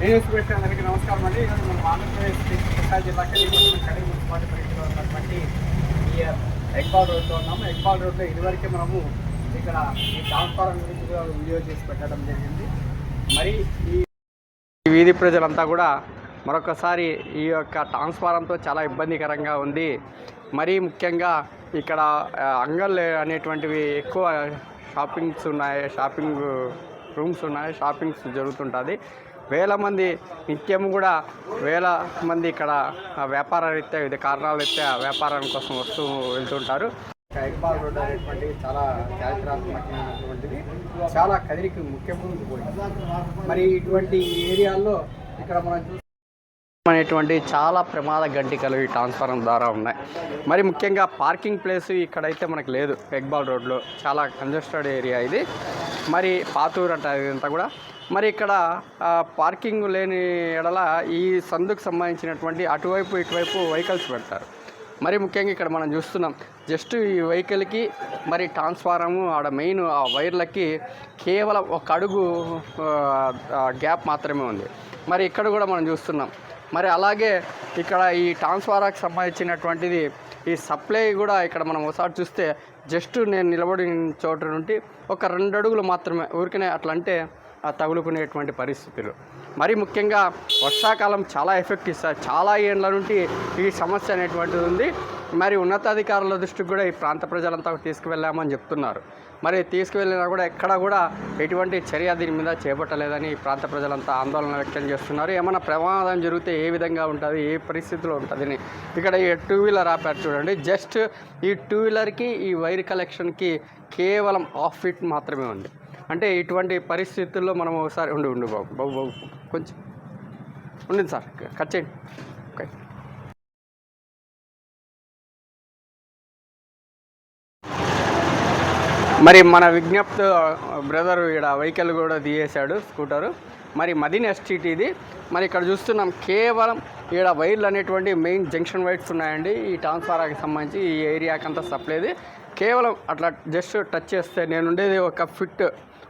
నేను అందరికీ నమస్కారం అండి. ఈరోజు మనం ఆంధ్రప్రదేశ్ కృష్ణా జిల్లా కడిగిపట్నం కడిగి మున్సిపాలిటీ పరిధిలో ఉన్నటువంటి ఈ ఎక్పాల్ రోడ్లో ఉన్నాము. ఎక్పాల్ రోడ్లో ఇదివరకే మనము ఇక్కడ ఈ ట్రాన్స్ఫారం గురించి కూడా వీడియో చేసి పెట్టడం జరిగింది. మరి ఈ వీధి ప్రజలంతా కూడా మరొకసారి ఈ యొక్క ట్రాన్స్ఫారంతో చాలా ఇబ్బందికరంగా ఉంది. మరీ ముఖ్యంగా ఇక్కడ అంగల్ అనేటువంటివి ఎక్కువ షాపింగ్స్ ఉన్నాయి. షాపింగ్ రూమ్స్ ఉన్నాయి. షాపింగ్స్ జరుగుతుంటుంది. వేల మంది నిత్యం కూడా వేల మంది ఇక్కడ వ్యాపార రీత్యా వివిధ కారణాల రీత్యా వ్యాపారం కోసం వస్తూ వెళ్తుంటారు. ఇక్బాల్ రోడ్ అనేటువంటి చాలా చారిత్రాత్మకమైనటువంటిది. చాలా కదిరికి ముఖ్య భూమికి పోయింది. మరి ఇటువంటి ఏరియాల్లో ఇక్కడ మనం అనేటువంటి చాలా ప్రమాద గంటికలు ఈ ట్రాన్స్ఫారం ద్వారా ఉన్నాయి. మరి ముఖ్యంగా పార్కింగ్ ప్లేస్ ఇక్కడైతే మనకు లేదు. ఎగ్బాల్ రోడ్లో చాలా కంజెస్టెడ్ ఏరియా ఇది. మరి పాతూరు అంట ఇదంతా కూడా. మరి ఇక్కడ పార్కింగ్ లేని ఎడల ఈ సందుకు సంబంధించినటువంటి అటువైపు ఇటువైపు వెహికల్స్ పెడతారు. మరి ముఖ్యంగా ఇక్కడ మనం చూస్తున్నాం జస్ట్ ఈ వెహికల్కి మరి ట్రాన్స్ఫారము ఆడ మెయిన్ ఆ వైర్లకి కేవలం ఒక అడుగు గ్యాప్ మాత్రమే ఉంది. మరి ఇక్కడ కూడా మనం చూస్తున్నాం మరి అలాగే ఇక్కడ ఈ ట్రాన్స్ఫారాకి సంబంధించినటువంటిది ఈ సప్లై కూడా ఇక్కడ మనం ఒకసారి చూస్తే జస్ట్ నేను నిలబడిన చోట నుండి ఒక రెండు అడుగులు మాత్రమే. ఊరికనే అట్లా అంటే తగులుకునేటువంటి పరిస్థితులు. మరి ముఖ్యంగా వర్షాకాలం చాలా ఎఫెక్ట్ ఇస్తారు చాలా ఏళ్ళ నుండి ఈ సమస్య అనేటువంటిది ఉంది. మరి ఉన్నతాధికారుల దృష్టికి కూడా ఈ ప్రాంత ప్రజలంతా తీసుకువెళ్ళామని చెప్తున్నారు. మరి తీసుకువెళ్ళినా కూడా ఎక్కడ కూడా ఎటువంటి చర్య దీని మీద చేపట్టలేదని ఈ ప్రాంత ప్రజలంతా ఆందోళన వ్యక్తం చేస్తున్నారు. ఏమైనా ప్రమాదం జరిగితే ఏ విధంగా ఉంటుంది ఏ పరిస్థితిలో ఉంటుందని ఇక్కడ ఈ టూ వీలర్ ఆపారు చూడండి. జస్ట్ ఈ టూ వీలర్కి ఈ వైర్ కలెక్షన్కి కేవలం హాఫ్ ఫీట్ మాత్రమే ఉంది. అంటే ఇటువంటి పరిస్థితుల్లో మనం ఒకసారి ఉండు ఉండు బాబు బాబు బాబు కొంచెం. ఉండింది సార్ కట్ చేయండి. ఓకే. మరి మన విజ్ఞప్తి బ్రదర్ ఇక్కడ వెహికల్ కూడా తీయేశాడు స్కూటరు. మరి మదీన్ ఎస్టీట్ ఇది మరి ఇక్కడ చూస్తున్నాం కేవలం ఇక్కడ వైర్లు అనేటువంటి మెయిన్ జంక్షన్ వైర్స్ ఉన్నాయండి. ఈ ట్రాన్స్ఫారాకి సంబంధించి ఈ ఏరియాకి అంతా సప్లైది. కేవలం అట్లా జస్ట్ టచ్ చేస్తే నేను ఉండేది ఒక ఫిట్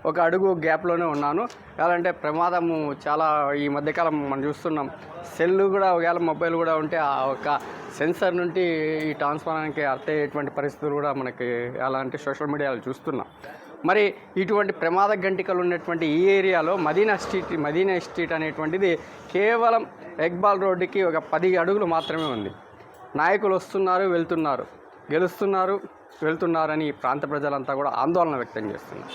ఒక అడుగు గ్యాప్లోనే ఉన్నాను. ఎలాంటే ప్రమాదము చాలా ఈ మధ్యకాలం మనం చూస్తున్నాం. సెల్ కూడా ఒకవేళ మొబైల్ కూడా ఉంటే ఆ ఒక సెన్సర్ నుండి ఈ ట్రాన్స్ఫారానికి అర్థయ్యేటువంటి పరిస్థితులు కూడా మనకి అలాంటి సోషల్ మీడియాలో చూస్తున్నాం. మరి ఇటువంటి ప్రమాద గంటికలు ఉన్నటువంటి ఈ ఏరియాలో మదీనా స్ట్రీట్ మదీనా స్ట్రీట్ అనేటువంటిది కేవలం ఎగ్బాల్ రోడ్డుకి ఒక పది అడుగులు మాత్రమే ఉంది. నాయకులు వస్తున్నారు వెళ్తున్నారు గెలుస్తున్నారు. వెళ్తున్నారని ప్రాంత ప్రజలంతా కూడా ఆందోళన వ్యక్తం చేస్తున్నారు.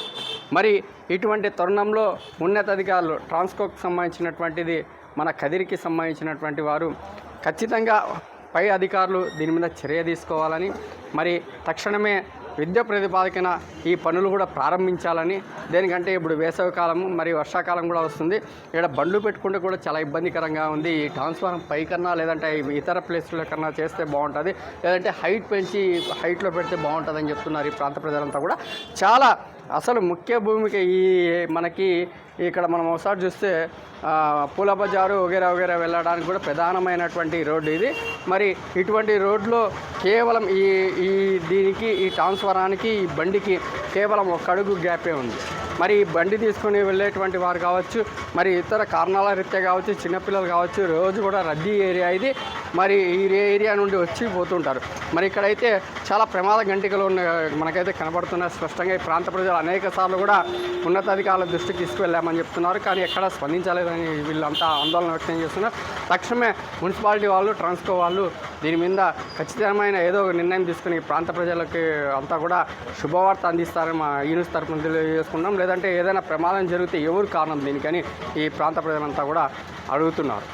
మరి ఇటువంటి తరుణంలో ఉన్నతాధికారులు ట్రాన్స్కోకి సంబంధించినటువంటిది మన కదిరికి సంబంధించినటువంటి వారు ఖచ్చితంగా పై అధికారులు దీని మీద చర్య తీసుకోవాలని మరి తక్షణమే విద్య ప్రతిపాదకన ఈ పనులు కూడా ప్రారంభించాలని దేనికంటే ఇప్పుడు వేసవికాలం మరి వర్షాకాలం కూడా వస్తుంది. ఇక్కడ బండ్లు పెట్టుకుంటే కూడా చాలా ఇబ్బందికరంగా ఉంది. ఈ ట్రాన్స్ఫారం పైకన్నా లేదంటే ఇతర ప్లేస్ల కన్నా చేస్తే బాగుంటుంది. లేదంటే హైట్ పెంచి హైట్లో పెడితే బాగుంటుందని చెప్తున్నారు ఈ ప్రాంత ప్రజలంతా కూడా. చాలా అసలు ముఖ్య భూమిక ఈ మనకి ఇక్కడ మనం ఒకసారి చూస్తే పూల బజారు వగేరా వగేరా వెళ్ళడానికి కూడా ప్రధానమైనటువంటి రోడ్డు ఇది. మరి ఇటువంటి రోడ్లో కేవలం ఈ ఈ దీనికి ఈ ట్రాన్స్ఫరానికి ఈ బండికి కేవలం ఒక అడుగు గ్యాపే ఉంది. మరి ఈ బండి తీసుకుని వెళ్ళేటువంటి వారు కావచ్చు మరి ఇతర కారణాల రీత్యా కావచ్చు చిన్నపిల్లలు కావచ్చు రోజు కూడా రద్దీ ఏరియా ఇది. మరి ఈ ఏరియా నుండి వచ్చి పోతుంటారు. మరి ఇక్కడైతే చాలా ప్రమాద గంటికలు ఉన్న మనకైతే కనబడుతున్నాయి. స్పష్టంగా ఈ ప్రాంత ప్రజలు అనేక సార్లు కూడా ఉన్నతాధికారుల దృష్టికి చేస్తామని చెప్తున్నారు. కానీ ఎక్కడా స్పందించలేదని వీళ్ళంతా ఆందోళన వ్యక్తం చేస్తున్నారు. తక్షణమే మున్సిపాలిటీ వాళ్ళు ట్రాన్స్కో వాళ్ళు దీని మీద ఖచ్చితమైన ఏదో ఒక నిర్ణయం తీసుకుని ప్రాంత ప్రజలకి అంతా కూడా శుభవార్త అందిస్తారని మా యూనిస్ తరఫున తెలియజేసుకున్నాం లేదంటే ఏదైనా ప్రమాదం జరిగితే ఎవరు కారణం దీనికని ఈ ప్రాంత ప్రజలంతా కూడా అడుగుతున్నారు.